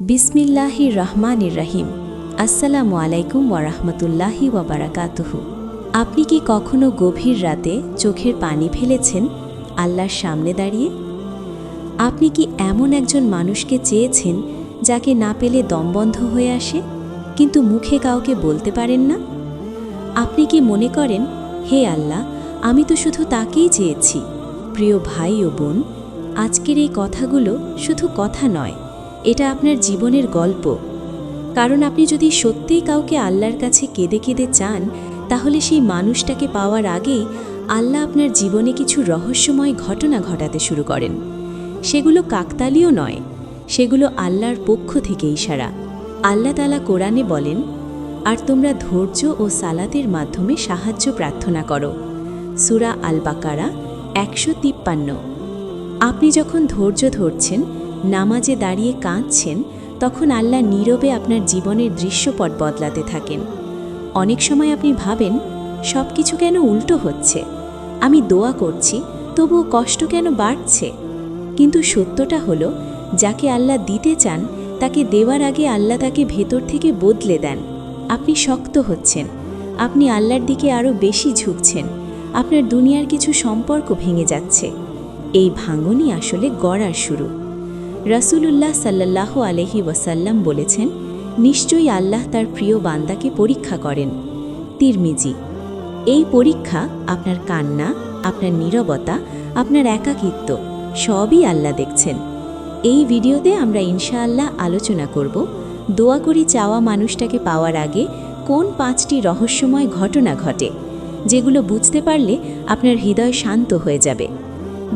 বিসমিল্লাহি রহমানির রাহিম। আসসালামু আলাইকুম ওয়ারহমতুল্লাহি ওয়াবারাকাতুহু আপনি কি কখনো গভীর রাতে চোখের পানি ফেলেছেন আল্লাহর সামনে দাঁড়িয়ে? আপনি কি এমন একজন মানুষকে চেয়েছেন যাকে না পেলে দমবন্ধ হয়ে আসে, কিন্তু মুখে কাউকে বলতে পারেন না? আপনি কি মনে করেন, হে আল্লাহ, আমি তো শুধু তাকেই চেয়েছি। প্রিয় ভাই ও বোন, আজকের এই কথাগুলো শুধু কথা নয় এটা আপনার জীবনের গল্প। কারণ আপনি যদি সত্যিই কাউকে আল্লাহর কাছে কেঁদে কেঁদে চান, তাহলে সেই মানুষটাকে পাওয়ার আগেই আল্লাহ আপনার জীবনে কিছু রহস্যময় ঘটনা ঘটাতে শুরু করেন। সেগুলো কাকতালীয় নয়, সেগুলো আল্লাহর পক্ষ থেকে ইশারা। আল্লাহ তালা কোরআনে বলেন, আর তোমরা ধৈর্য ও সালাতের মাধ্যমে সাহায্য প্রার্থনা করো। সুরা আল বাকারা একশো তিপ্পান্ন। আপনি যখন ধৈর্য ধরছেন নামাজে দাঁড়িয়ে কাঁদছেন, তখন আল্লাহ নীরবে আপনার জীবনের দৃশ্যপট বদলাতে থাকেন। অনেক সময় আপনি ভাবেন, সব কিছু কেন উল্টো হচ্ছে? আমি দোয়া করছি, তবুও কষ্ট কেন বাড়ছে? কিন্তু সত্যটা হলো, যাকে আল্লাহ দিতে চান, তাকে দেওয়ার আগে আল্লাহ তাকে ভেতর থেকে বদলে দেন। আপনি শক্ত হচ্ছেন, আপনি আল্লাহর দিকে আরও বেশি ঝুঁকছেন, আপনার দুনিয়ার কিছু সম্পর্ক ভেঙে যাচ্ছে। এই ভাঙনই আসলে গড়ার শুরু। রাসূলুল্লাহ সাল্লাহ আলহি ওয়াসাল্লাম বলেছেন, নিশ্চয়ই আল্লাহ তার প্রিয় বান্দাকে পরীক্ষা করেন। তিরমিজি, এই পরীক্ষা আপনার কান্না, আপনার নীরবতা, আপনার একাকিত্ব, সবই আল্লাহ দেখছেন। এই ভিডিওতে আমরা ইনশাআল্লাহ আলোচনা করব, দোয়া করি চাওয়া মানুষটাকে পাওয়ার আগে কোন পাঁচটি রহস্যময় ঘটনা ঘটে, যেগুলো বুঝতে পারলে আপনার হৃদয় শান্ত হয়ে যাবে।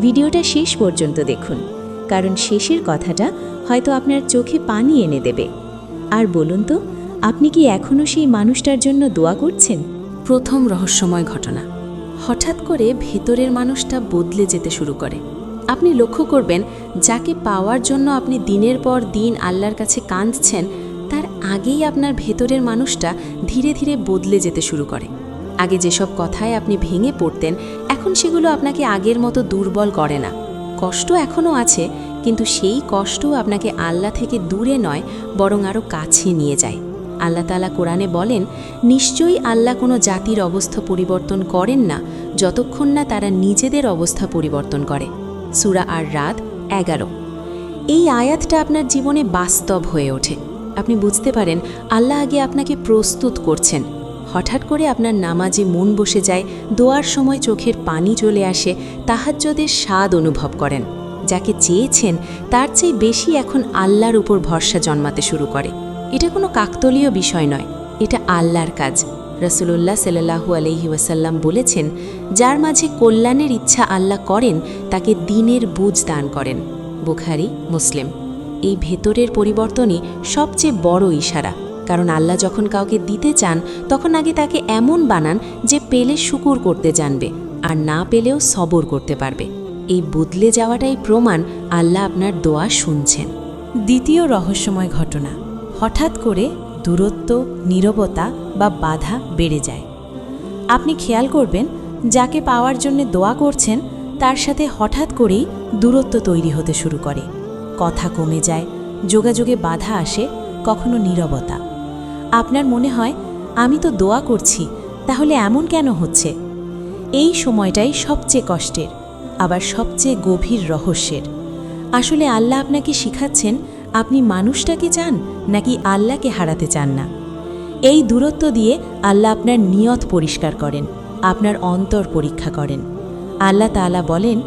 ভিডিওটা শেষ পর্যন্ত দেখুন। কারণ শেষের কথাটা হয়তো আপনার চোখে পানি এনে দেবে। আর বলুন তো, আপনি কি এখনও সেই মানুষটার জন্য দোয়া করছেন? প্রথম রহস্যময় ঘটনা। হঠাৎ করে ভেতরের মানুষটা বদলে যেতে শুরু করে। আপনি লক্ষ্য করবেন, যাকে পাওয়ার জন্য আপনি দিনের পর দিন আল্লাহর কাছে কাঁদছেন, তার আগেই আপনার ভেতরের মানুষটা ধীরে ধীরে বদলে যেতে শুরু করে। আগে যেসব কথায় আপনি ভেঙে পড়তেন, এখন সেগুলো আপনাকে আগের মতো দুর্বল করে না। কষ্ট এখনও আছে কিন্তু সেই কষ্ট আপনাকে আল্লাহ থেকে দূরে নয়, বরং আরও কাছে নিয়ে যায়। আল্লাহ তালা কোরআনে বলেন, নিশ্চয়ই আল্লাহ কোনো জাতির অবস্থা পরিবর্তন করেন না, যতক্ষণ না তারা নিজেদের অবস্থা পরিবর্তন করে। সুরা আর রাত এগারো। এই আয়াতটা আপনার জীবনে বাস্তব হয়ে ওঠে। আপনি বুঝতে পারেন, আল্লাহ আগে আপনাকে প্রস্তুত করছেন। হঠাৎ করে আপনার নামাজে মন বসে যায়, দোয়ার সময় চোখের পানি চলে আসে তাহাজ্যদের স্বাদ অনুভব করেন। যাকে চেয়েছেন, তার চেয়ে বেশি এখন আল্লাহর উপর ভরসা জন্মাতে শুরু করে। এটা কোনো কাকতলীয় বিষয় নয়, এটা আল্লাহর কাজ। রসুল্লাহ সাল্লাহু আলহি ওয়াসাল্লাম বলেছেন, যার মাঝে কল্যাণের ইচ্ছা আল্লাহ করেন, তাকে দিনের বুঝ দান করেন। বুখারি, মুসলিম। এই ভেতরের পরিবর্তনই সবচেয়ে বড় ইশারা, কারণ আল্লাহ যখন কাউকে দিতে চান, তখন আগে তাকে এমন বানান যে পেলে শুকুর করতে জানবে, আর না পেলেও সবর করতে পারবে। এই বদলে যাওয়াটাই প্রমাণ আল্লাহ আপনার দোয়া শুনছেন। দ্বিতীয় রহস্যময় ঘটনা, হঠাৎ করে দূরত্ব, নীরবতা বা বাধা বেড়ে যায়। আপনি খেয়াল করবেন, যাকে পাওয়ার জন্য দোয়া করছেন, তার সাথে হঠাৎ করেই দূরত্ব তৈরি হতে শুরু করে। কথা কমে যায়, যোগাযোগে বাধা আসে, কখনো নীরবতা। আপনার মনে হয়, আমি তো দোয়া করছি, তাহলে এমন কেন হচ্ছে? এই সময়টাই সবচেয়ে কষ্টের। আবার সবচেয়ে গভীর রহস্যের। আসলে আল্লাহ আপনাকে শিখাচ্ছেন, আপনি মানুষটাকে চান, নাকি আল্লাহকে হারাতে চান না? এই দূরত্ব দিয়ে আল্লাহ আপনার নিয়ত পরিষ্কার করেন, আপনার অন্তর পরীক্ষা করেন। আল্লাহ তাআলা বলেন,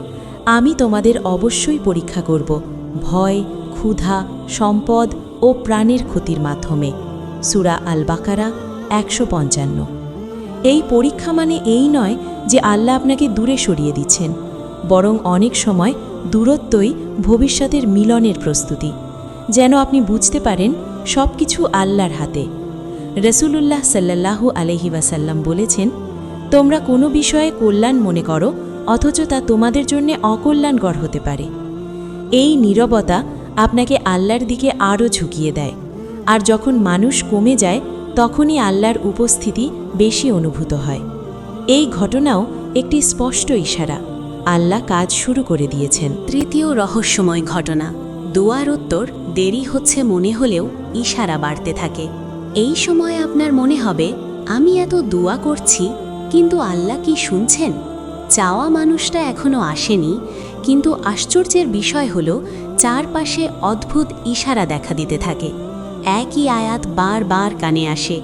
আমি তোমাদের অবশ্যই পরীক্ষা করব, ভয়, ক্ষুধা, সম্পদ ও প্রাণের ক্ষতির মাধ্যমে। সুরা আল বাকারা একশো পঞ্চান্ন। এই পরীক্ষা মানে এই নয় যে আল্লাহ আপনাকে দূরে সরিয়ে দিচ্ছেন। বরং অনেক সময় দূরত্বই ভবিষ্যতের মিলনের প্রস্তুতি। যেন আপনি বুঝতে পারেন সব কিছু আল্লাহর হাতে। রসুলুল্লাহ সাল্লাহু আলহি ওয়াসাল্লাম বলেছেন, তোমরা কোনো বিষয়ে কল্যাণ মনে করো, অথচ তা তোমাদের জন্য অকল্যাণকর হতে পারে। এই নীরবতা আপনাকে আল্লাহর দিকে আরও ঝুঁকিয়ে দেয়। আর যখন মানুষ কমে যায়, তখনই আল্লাহর উপস্থিতি বেশি অনুভূত হয়। এই ঘটনাও একটি স্পষ্ট ইশারা। আল্লাহ কাজ শুরু করে দিয়েছেন। তৃতীয় রহস্যময় ঘটনা। দোয়ার উত্তর, দেরি হচ্ছে মনে হলেও ইশারা বাড়তে থাকে। এই সময় আপনার মনে হবে, আমি এত দোয়া করছি, কিন্তু আল্লাহ কি শুনছেন? চাওয়া মানুষটা এখনও আসেনি, কিন্তু আশ্চর্যের বিষয় হল, চারপাশে অদ্ভুত ইশারা দেখা দিতে থাকে। একই আয়াত বারবার কানে আসে,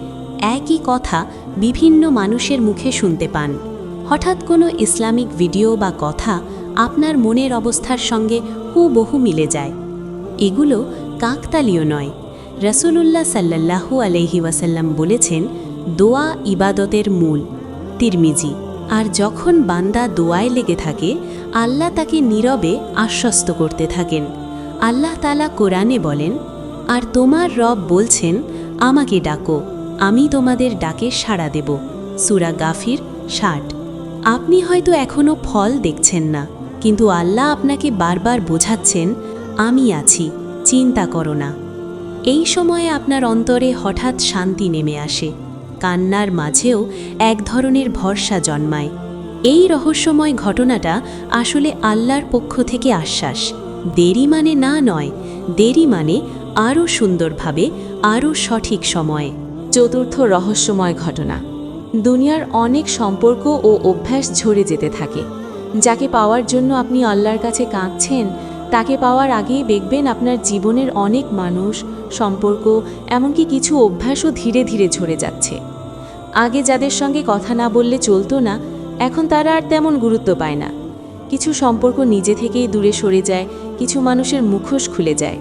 একই কথা বিভিন্ন মানুষের মুখে শুনতে পান। হঠাৎ কোনো ইসলামিক ভিডিও বা কথা আপনার মনের অবস্থার সঙ্গে হুবহু মিলে যায়। এগুলো কাকতালীয় নয়। রসুলুল্লাহ সাল্লাল্লাহু আলহি ওয়াসাল্লাম বলেছেন, দোয়া ইবাদতের মূল, তিরমিজি। আর যখন বান্দা দোয়ায় লেগে থাকে, আল্লাহ তাকে নীরবে আশ্বস্ত করতে থাকেন। আল্লাহ তালা কোরআনে বলেন, আর তোমার রব বলছেন, আমাকে ডাকো, আমি তোমাদের ডাকে সাড়া দেব। সুরা গাফির ষাট। আপনি হয়তো এখনও ফল দেখছেন না, কিন্তু আল্লাহ আপনাকে বারবার বোঝাচ্ছেন, আমি আছি, চিন্তা করো না। এই সময়ে আপনার অন্তরে হঠাৎ শান্তি নেমে আসে, কান্নার মাঝেও এক ধরনের ভরসা জন্মায়। এই রহস্যময় ঘটনাটা আসলে আল্লাহর পক্ষ থেকে আশ্বাস। দেরি মানে না নয়, দেরি মানে আরও সুন্দরভাবে, আরও সঠিক সময়ে। চতুর্থ রহস্যময় ঘটনা। দুনিয়ার অনেক সম্পর্ক ও অভ্যাস ঝরে যেতে থাকে। যাকে পাওয়ার জন্য আপনি আল্লাহর কাছে কাঁদছেন, তাকে পাওয়ার আগেই দেখবেন আপনার জীবনের অনেক মানুষ, সম্পর্ক, এমনকি কিছু অভ্যাসও ধীরে ধীরে ঝরে যাচ্ছে। আগে যাদের সঙ্গে কথা না বললে চলতো না, এখন তারা আর তেমন গুরুত্ব পায় না। কিছু সম্পর্ক নিজে থেকেই দূরে সরে যায়, কিছু মানুষের মুখোশ খুলে যায়।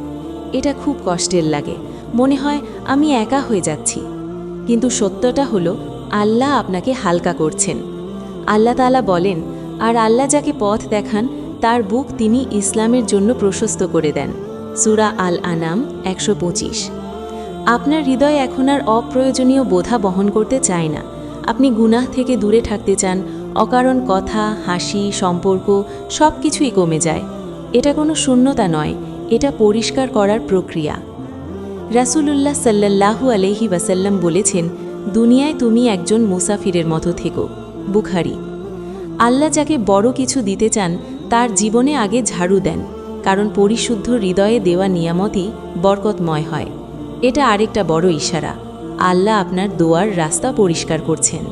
এটা খুব কষ্টের লাগে। মনে হয়, আমি একা হয়ে যাচ্ছি। কিন্তু সত্যটা হলো আল্লাহ আপনাকে হালকা করছেন। আল্লাহ তাআলা বলেন, আর আল্লাহ যাকে পথ দেখান, তার বুক তিনি ইসলামের জন্য প্রশস্ত করে দেন। সুরা আল আনাম একশো পঁচিশ। আপনার হৃদয় এখন আর অপ্রয়োজনীয় বোধা বহন করতে চায় না। আপনি গুনাহ থেকে দূরে থাকতে চান, অকারণ কথা, হাসি, সম্পর্ক সব কিছুই কমে যায়। এটা কোনো শূন্যতা নয়, এটা পরিষ্কার করার প্রক্রিয়া। রাসূলুল্লাহ সাল্লাল্লাহু আলহি ওয়াসাল্লাম বলেছেন দুনিয়ায় তুমি একজন মুসাফিরের মতো থেকো, বুখারি। আল্লাহ যাকে বড় কিছু দিতে চান, তার জীবনে আগে ঝাড়ু দেন, কারণ পরিশুদ্ধ হৃদয়ে দেওয়া নিয়ামতই বরকতময় হয়। এটা আরেকটা বড় ইশারা, আল্লাহ আপনার দোয়ার রাস্তা পরিষ্কার করছেন।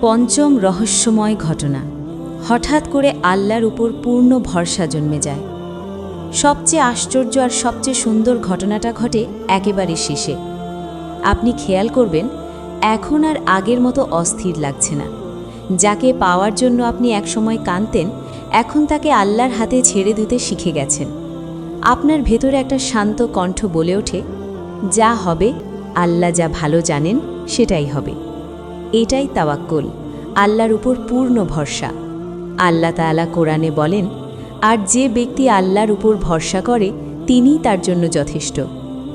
পঞ্চম রহস্যময় ঘটনা, হঠাৎ করে আল্লাহর উপর পূর্ণ ভরসা জন্মে যায়। সবচেয়ে আশ্চর্য আর সবচেয়ে সুন্দর ঘটনাটা ঘটে একেবারে শেষে। আপনি খেয়াল করবেন এখন আর আগের মতো অস্থির লাগছে না। যাকে পাওয়ার জন্য আপনি একসময় কানতেন এখন তাকে আল্লাহর হাতে ছেড়ে দিতে শিখে গেছেন। আপনার ভেতরে একটা শান্ত কণ্ঠ বলে ওঠে, যা হবে, আল্লাহ যা ভালো জানেন, সেটাই হবে। এটাই তাওয়াক্কুল, আল্লাহর উপর পূর্ণ ভরসা। আল্লাহ তাআলা কোরআনে বলেন, আর যে ব্যক্তি আল্লাহর উপর ভরসা করে, তিনিই তার জন্য যথেষ্ট।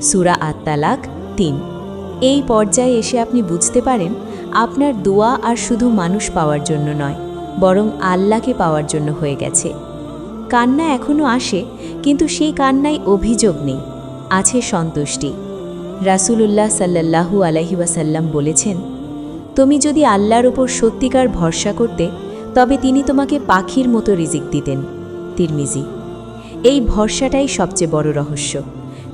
সুরা আত্মালাক তিন। এই পর্যায়ে এসে আপনি বুঝতে পারেন, আপনার দোয়া আর শুধু মানুষ পাওয়ার জন্য নয়, বরং আল্লাহকে পাওয়ার জন্য হয়ে গেছে। কান্না এখনও আসে, কিন্তু সেই কান্নায় অভিযোগ নেই, আছে সন্তুষ্টি। রাসূলুল্লাহ সাল্লাল্লাহু আলাইহি ওয়াসাল্লাম বলেছেন, তুমি যদি আল্লাহর ওপর সত্যিকার ভরসা করতে, তবে তিনি তোমাকে পাখির মতো রিজিক দিতেন। তিরমিজি। এই ভরসাটাই সবচেয়ে বড় রহস্য,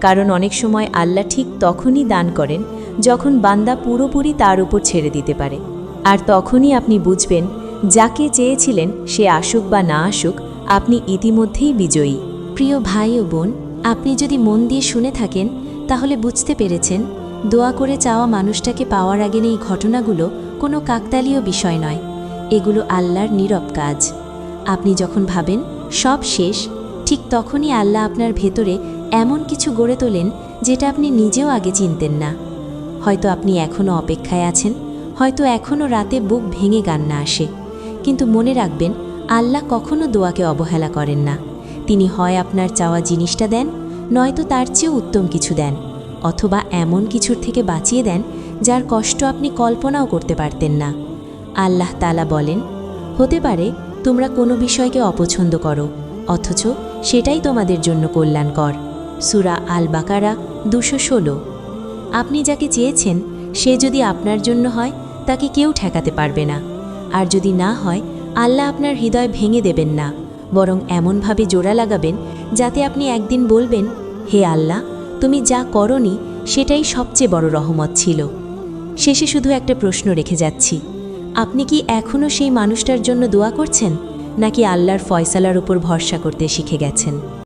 কারণ অনেক সময় আল্লাহ ঠিক তখনই দান করেন যখন বান্দা পুরোপুরি তার উপর ছেড়ে দিতে পারে। আর তখনই আপনি বুঝবেন, যাকে চেয়েছিলেন সে আসুক বা না আসুক, আপনি ইতিমধ্যেই বিজয়ী। প্রিয় ভাই ও বোন, আপনি যদি মন দিয়ে শুনে থাকেন, তাহলে বুঝতে পেরেছেন, দোয়া করে চাওয়া মানুষটাকে পাওয়ার আগের এই ঘটনাগুলো কোনো কাকতালীয় বিষয় নয়। এগুলো আল্লাহর নীরব কাজ। আপনি যখন ভাবেন, সব শেষ, ঠিক তখনই আল্লাহ আপনার ভেতরে এমন কিছু গড়ে তোলেন, যেটা আপনি নিজেও আগে চিনতেন না। হয়তো আপনি এখনও অপেক্ষায় আছেন, হয়তো এখনও রাতে বুক ভেঙে কান্না আসে। কিন্তু মনে রাখবেন, আল্লাহ কখনো দোয়াকে অবহেলা করেন না। তিনি হয় আপনার চাওয়া জিনিসটা দেন, নয়তো তার চেয়েও উত্তম কিছু দেন, অথবা এমন কিছুর থেকে বাঁচিয়ে দেন, যার কষ্ট আপনি কল্পনাও করতে পারতেন না। আল্লাহ তালা বলেন, হতে পারে তোমরা কোনো বিষয়কে অপছন্দ করো, অথচ সেটাই তোমাদের জন্য কল্যাণকর। সুরা আল বাকারা দুশো ষোলো। আপনি যাকে চেয়েছেন, সে যদি আপনার জন্য হয়, তাকে কেউ ঠেকাতে পারবে না। আর যদি না হয়, আল্লাহ আপনার হৃদয় ভেঙে দেবেন না, বরং এমনভাবে জোড়া লাগাবেন, যাতে আপনি একদিন বলবেন, হে আল্লাহ, তুমি যা করনি, সেটাই সবচেয়ে বড় রহমত ছিল। শেষে শুধু একটা প্রশ্ন রেখে যাচ্ছি। আপনি কি এখনও সেই মানুষটার জন্য দোয়া করছেন, নাকি আল্লাহর ফয়সালার উপর ভরসা করতে শিখে গেছেন?